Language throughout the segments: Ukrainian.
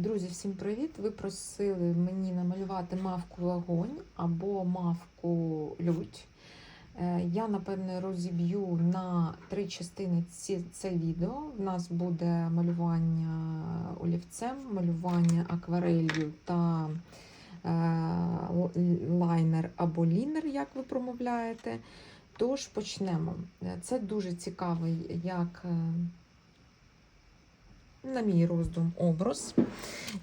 Друзі, всім привіт! Ви просили мені намалювати мавку вогонь або мавку лють. Е, Я, напевне, розіб'ю на три частини це відео. В нас буде малювання олівцем, малювання акварелью та е, лайнер або лінер, як ви промовляєте. Тож почнемо. Е, Це дуже цікавий, як. Е, на мій роздум образ.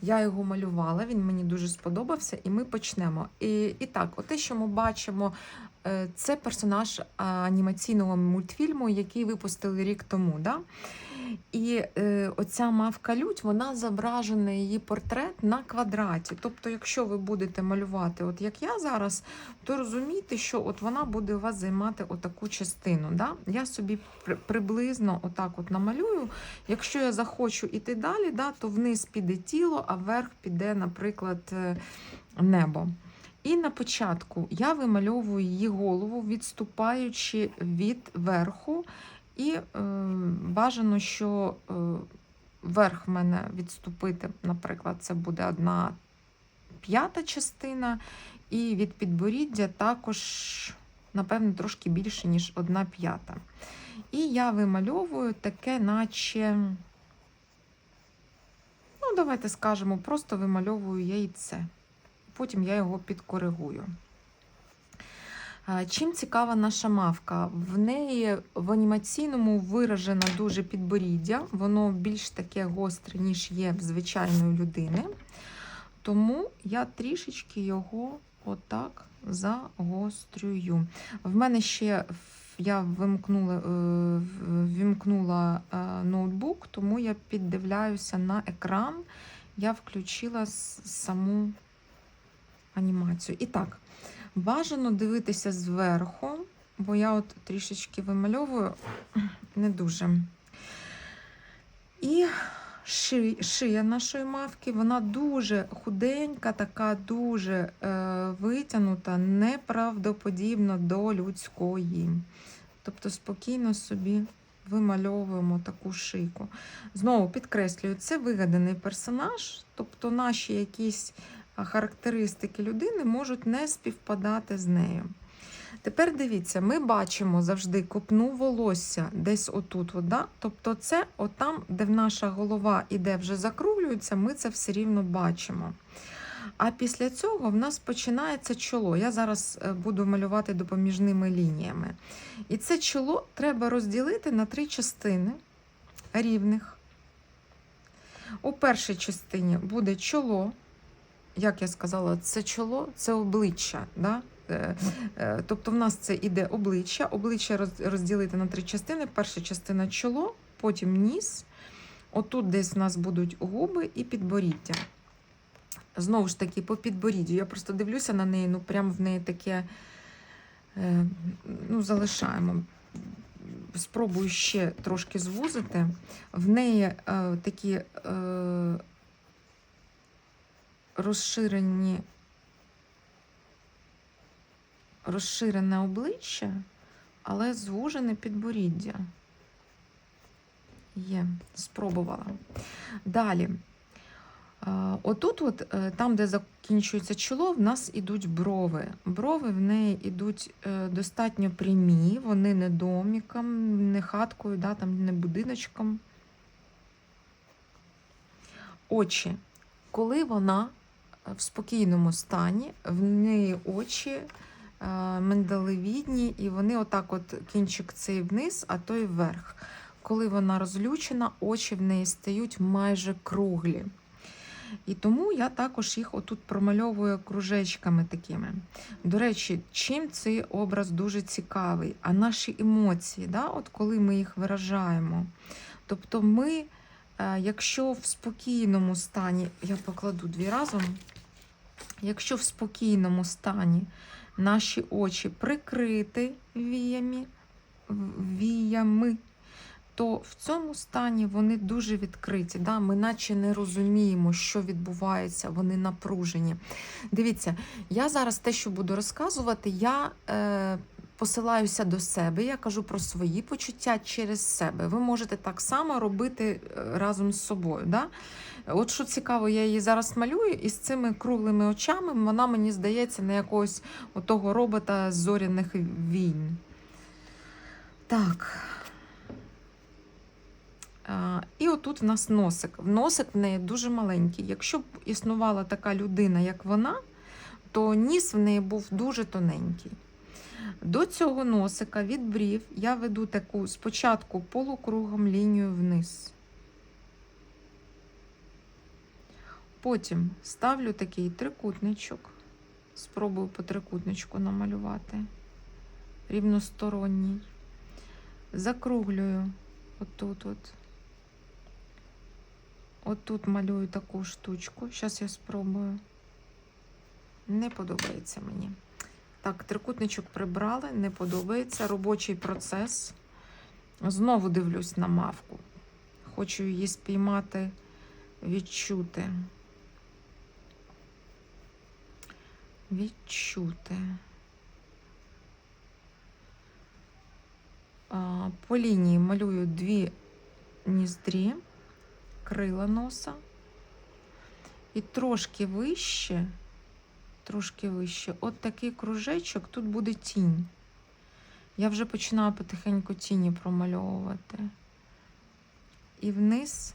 Я його малювала, він мені дуже сподобався, і ми почнемо. І, і так, те, що ми бачимо, е, це персонаж анімаційного мультфільму, який випустили рік тому. Да? І е, оця мавка лють, вона зображена її портрет на квадраті. Тобто, якщо ви будете малювати, от як я зараз, то розумійте, що от вона буде у вас займати отаку частину. Да? Я собі при- приблизно отак от намалюю. Якщо я захочу іти далі, да, то вниз піде тіло, а вверх піде, наприклад, е, небо. І на початку я вимальовую її голову, відступаючи від верху. І е, бажано, що е, верх в мене відступити, наприклад, це буде одна п'ята частина, і від підборіддя також, напевно, трошки більше, ніж одна п'ята. І я вимальовую таке, наче, ну, давайте скажемо, просто вимальовую яйце. Потім я його підкоригую. Чим цікава наша мавка? В неї в анімаційному виражено дуже підборіддя, воно більш таке гостре, ніж є в звичайної людини. Тому я трішечки його отак загострюю. В мене ще я вимкнула, е, в- вімкнула е, ноутбук, тому я піддивляюся на екран. Я включила саму анімацію. І так, бажано дивитися зверху, бо я от трішечки вимальовую не дуже. І ши- шия нашої мавки, вона дуже худенька, така дуже е, витягнута, неправдоподібно до людської. Тобто спокійно собі вимальовуємо таку шийку. Знову підкреслюю, це вигаданий персонаж, тобто наші якісь характеристики людини можуть не співпадати з нею. Тепер дивіться, ми бачимо завжди копну волосся десь отут. От, да? Тобто, це отам, де наша голова іде вже закруглюється, ми це все рівно бачимо. А після цього в нас починається чоло. Я зараз е, буду малювати допоміжними лініями. І це чоло треба розділити на три частини рівних. У першій частині буде чоло. Як я сказала, це чоло, це обличчя. Да? Е, е, Тобто в нас це іде обличчя. Обличчя розділити на три частини. Перша частина чоло, потім ніс. Отут десь в нас будуть губи і підборіддя. Знову ж таки, по підборіддю. Я просто дивлюся на неї, ну прямо в неї таке. е, Ну, залишаємо. Спробую ще трошки звузити. В неї е, такі е, розширені розширене обличчя, але звужене підборіддя. Є, спробувала. Далі. Е, Отут, от, е, там, де закінчується чоло, в нас ідуть брови. Брови в неї йдуть е, достатньо прямі, вони не доміком, не хаткою, да, там, не будиночком. Очі. Коли вона в спокійному стані, в неї очі е, миндалевідні, і вони отак от кінчик цей вниз, а той вверх. Коли вона розлючена, очі в неї стають майже круглі. І тому я також їх отут промальовую кружечками такими. До речі, чим цей образ дуже цікавий? А наші емоції, да? от коли ми їх виражаємо. Тобто ми, е, якщо в спокійному стані, я покладу дві разом, якщо в спокійному стані наші очі прикриті віями, віями, то в цьому стані вони дуже відкриті. Да? Ми наче не розуміємо, що відбувається, вони напружені. Дивіться, я зараз те, що буду розказувати, я е, посилаюся до себе, я кажу про свої почуття через себе. Ви можете так само робити е, разом з собою. Да? От що цікаво, я її зараз малюю, і з цими круглими очами вона мені здається на якогось того робота з зоряних війн. Так. І отут в нас носик. Носик в неї дуже маленький. Якщо б існувала така людина, як вона, то ніс в неї був дуже тоненький. До цього носика від брів я веду таку спочатку полукругом лінію вниз. Потім ставлю такий трикутничок. Спробую по трикутничку намалювати рівносторонній. Закруглюю отут от. Отут малюю таку штучку. Зараз я спробую. Не подобається мені. Так, трикутничок прибрали, не подобається. Робочий процес. Знову дивлюсь на мавку. Хочу її спіймати, відчути. Відчути. По лінії малюю дві ніздрі, крила носа. І трошки вище, трошки вище, от такий кружечок, тут буде тінь. Я вже починаю потихеньку тіні промальовувати. І вниз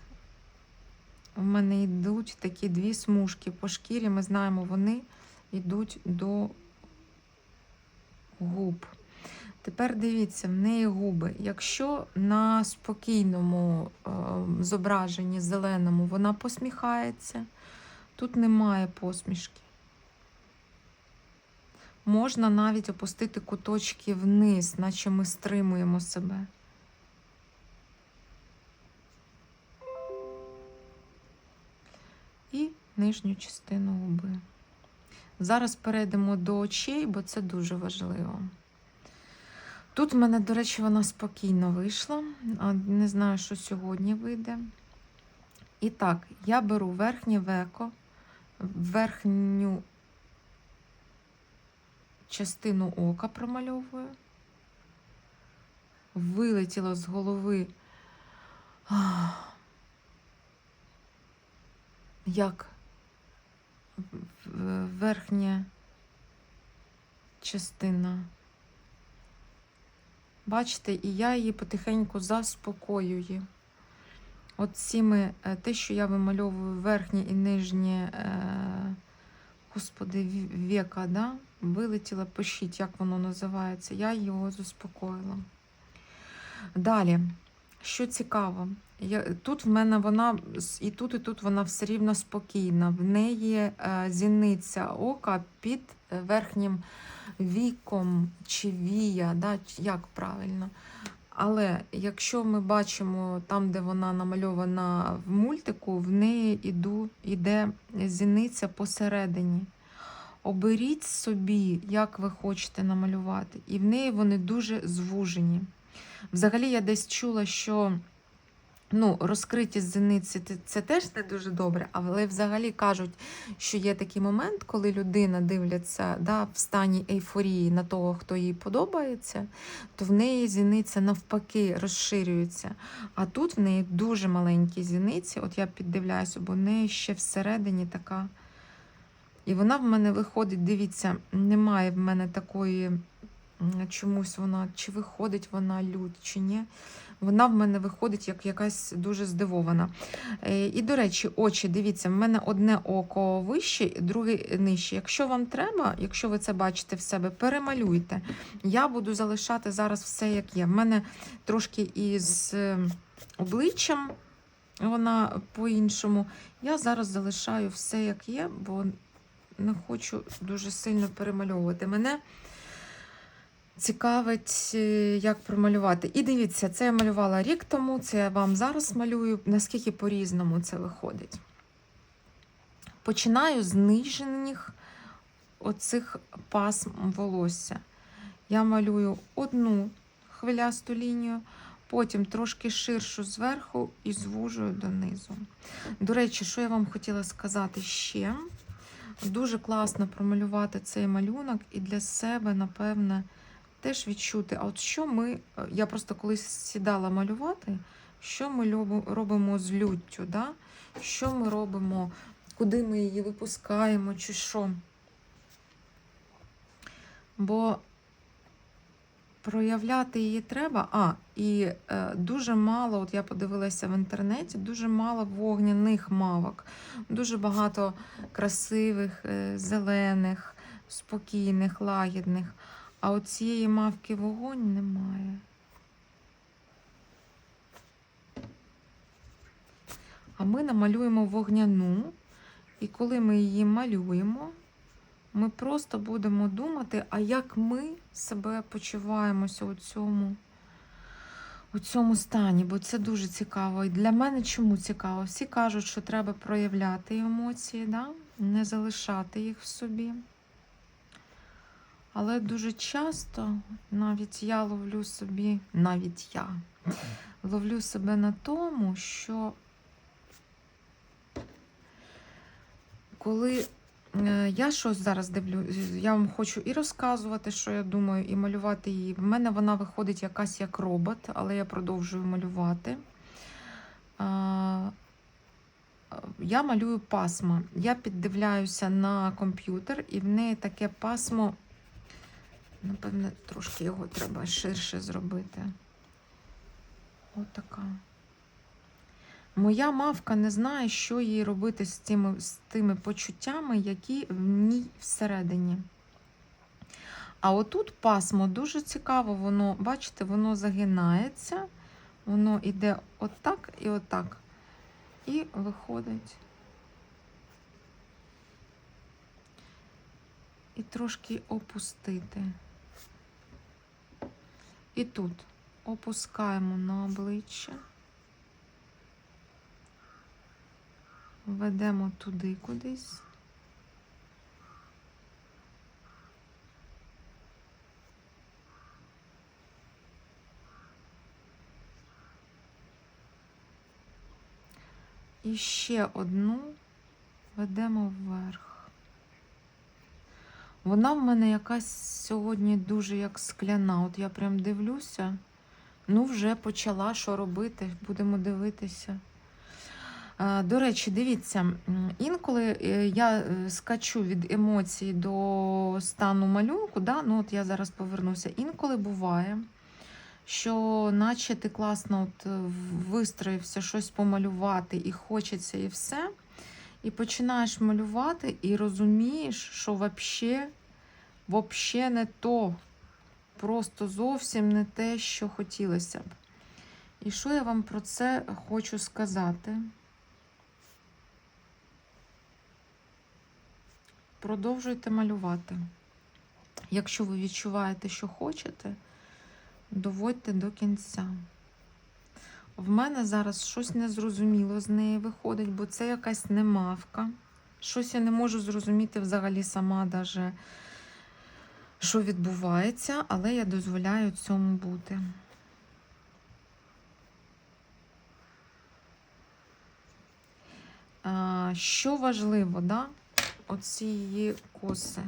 в мене йдуть такі дві смужки по шкірі. Ми знаємо, вони йдуть до губ. Тепер дивіться, в неї губи. Якщо на спокійному е, зображенні зеленому вона посміхається, тут немає посмішки. Можна навіть опустити куточки вниз, наче ми стримуємо себе. І нижню частину губи. Зараз перейдемо до очей, бо це дуже важливо. Тут в мене, до речі, вона спокійно вийшла. Не знаю, що сьогодні вийде. І так, я беру верхнє веко, верхню частину ока промальовую. Вилетіло з голови. Як верхня частина. Бачите, і я її потихеньку заспокоюю. От цими, е, те, що я вимальовую верхнє і нижнє, е, господи, віка, да? Вилетіла, пишіть, як воно називається. Я його заспокоїла. Далі, що цікаво, я, тут в мене вона і тут, і тут вона все рівно спокійна. В неї е, зіниця ока під верхнім віком чи вія, да, як правильно. Але якщо ми бачимо там, де вона намальована в мультику, в неї іду, йде зіниця посередині. Оберіть собі, як ви хочете намалювати, і в неї вони дуже звужені. Взагалі, я десь чула, що Ну, розкриті зениці це теж не дуже добре, але взагалі кажуть, що є такий момент, коли людина дивляться да, в стані ейфорії на того, хто їй подобається, то в неї зіниця навпаки розширюється. А тут в неї дуже маленькі зіниці. От я піддивляюся, бо в неї ще всередині така. І вона в мене виходить, дивіться, немає в мене такої чомусь вона, чи виходить вона лють, чи ні вона в мене виходить як якась дуже здивована. Е, і, до речі, очі, дивіться, в мене одне око вище, друге нижче. Якщо вам треба, якщо ви це бачите в себе, перемалюйте. Я буду залишати зараз все, як є. В мене трошки із е, обличчям. Вона по-іншому. Я зараз залишаю все, як є, бо не хочу дуже сильно перемальовувати. Мене цікавить, е, як промалювати. І дивіться, це я малювала рік тому, це я вам зараз малюю, наскільки по-різному це виходить. Починаю з нижніх оцих пасм волосся. Я малюю одну хвилясту лінію, потім трошки ширшу зверху і звужую донизу. До речі, що я вам хотіла сказати ще? Дуже класно промалювати цей малюнок і для себе, напевне, теж відчути, а от що ми, е, я просто колись сідала малювати, що ми робимо з люттю, да? що ми робимо, куди ми її випускаємо, чи що. Бо проявляти її треба. А, і е, дуже мало, от я подивилася в інтернеті, дуже мало вогняних мавок, дуже багато красивих, е, зелених, спокійних, лагідних. А от цієї мавки вогонь немає. А ми намалюємо вогняну, і коли ми її малюємо, ми просто будемо думати, а як ми себе почуваємося у цьому, у цьому стані, бо це дуже цікаво. І для мене чому цікаво? Всі кажуть, що треба проявляти емоції, да? не залишати їх в собі. Але дуже часто навіть я ловлю собі, навіть я ловлю себе на тому, що коли я щось зараз дивлю, я вам хочу і розказувати, що я думаю, і малювати її. В мене вона виходить якась як робот, але я продовжую малювати. Я малюю пасма. Я піддивляюся на комп'ютер, і в неї таке пасмо. Напевне, трошки його треба ширше зробити. Отака. Моя мавка не знає, що їй робити з тими, з тими почуттями, які в ній всередині. А отут пасмо дуже цікаво, воно, бачите, воно загинається, воно йде отак і отак. І виходить. І трошки опустити. І тут опускаємо на обличчя. Ведемо туди кудись. І ще одну ведемо вверх. Вона в мене якась сьогодні дуже як скляна. От я прям дивлюся. Ну, вже почала що робити, будемо дивитися. Е, До речі, дивіться, інколи е, я е, скачу від емоцій до стану малюнку, да? ну от я зараз повернуся. Інколи буває, що наче ти класно от вистроївся щось помалювати і хочеться, і все. І починаєш малювати, і розумієш, що вообще, вообще не то. Просто зовсім не те, що хотілося б. І що я вам про це хочу сказати? Продовжуйте малювати. Якщо ви відчуваєте, що хочете, доводьте до кінця. В мене зараз щось незрозуміло з неї виходить, бо це якась немавка. Щось я не можу зрозуміти взагалі сама, даже, що відбувається, але я дозволяю цьому бути. Що важливо, да? Оці її коси.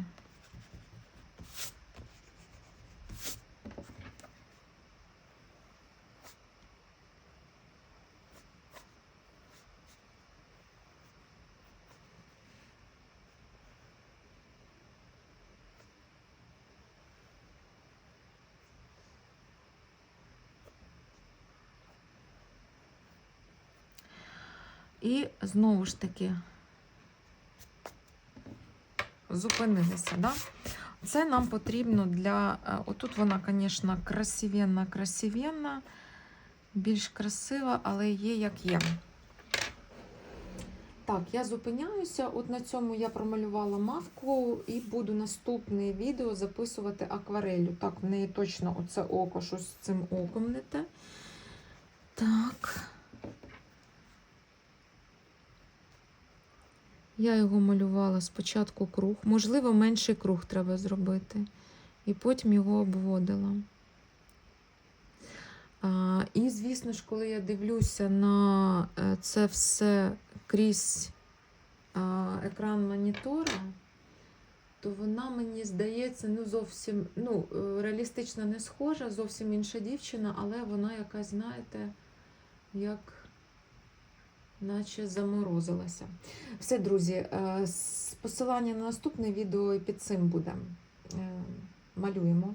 І знову ж таки зупинилися. Да? Це нам потрібно для. е, Отут вона, звісно, красивенна, красивенна, більш красива, але є як є. Так, я зупиняюся. От на цьому я промалювала мавку і буду наступне відео записувати акварелью. Так, в неї точно оце око, щось з цим оком не те. Так. Я його малювала спочатку круг. Можливо, менший круг треба зробити. І потім його обводила. А, і, звісно ж, коли я дивлюся на е, це все крізь а, екран монітора, то вона мені здається, ну зовсім ну, е, реалістично не схожа, зовсім інша дівчина, але вона якась, знаєте, як наче заморозилася. Все, друзі, е, посилання на наступне відео під цим буде. Е, Малюємо.